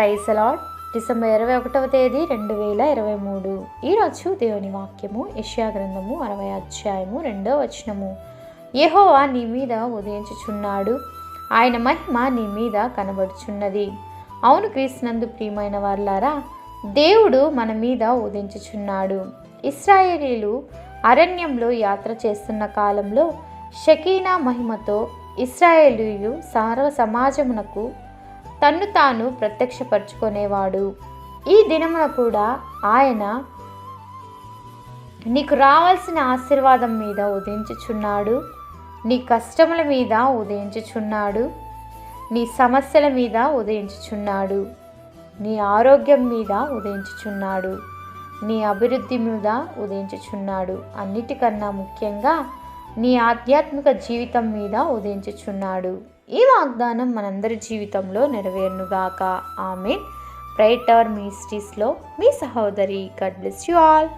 Praise December ఇరవై ఒకటవ తేదీ రెండు వేల ఇరవై మూడు. ఈరోజు దేవుని వాక్యము యష్యా గ్రంథము అరవై అధ్యాయము రెండో వచనము. యహోవా నీ మీద ఉదయించుచున్నాడు. ఆయన మహిమ నీ మీద కనబడుచున్నది. అవును క్రీస్తునందు ప్రియమైన వాళ్ళారా దేవుడు మన మీద ఉదయించుచున్నాడు. ఇస్రాయేలీలు అరణ్యంలో యాత్ర చేస్తున్న కాలంలో షకీనా మహిమతో ఇస్రాయేలీలు సార సమాజమునకు తన్ను తాను ప్రత్యక్షపరచుకునేవాడు. ఈ దినమున కూడా ఆయన నీకు రావాల్సిన ఆశీర్వాదం మీద ఉదయించుచున్నాడు. నీ కష్టముల మీద ఉదయించుచున్నాడు. నీ సమస్యల మీద ఉదయించుచున్నాడు. నీ ఆరోగ్యం మీద ఉదయించుచున్నాడు. నీ అభివృద్ధి మీద ఉదయించుచున్నాడు. అన్నిటికన్నా ముఖ్యంగా నీ ఆధ్యాత్మిక జీవితం మీద ఉదయించుచున్నాడు. ఈ వాగ్దానం మనందరి జీవితంలో నెరవేరునుగాక. ఆమె ప్రైట్ అవర్ మినిస్ట్రీస్లో మీ సహోదరి. God bless you all.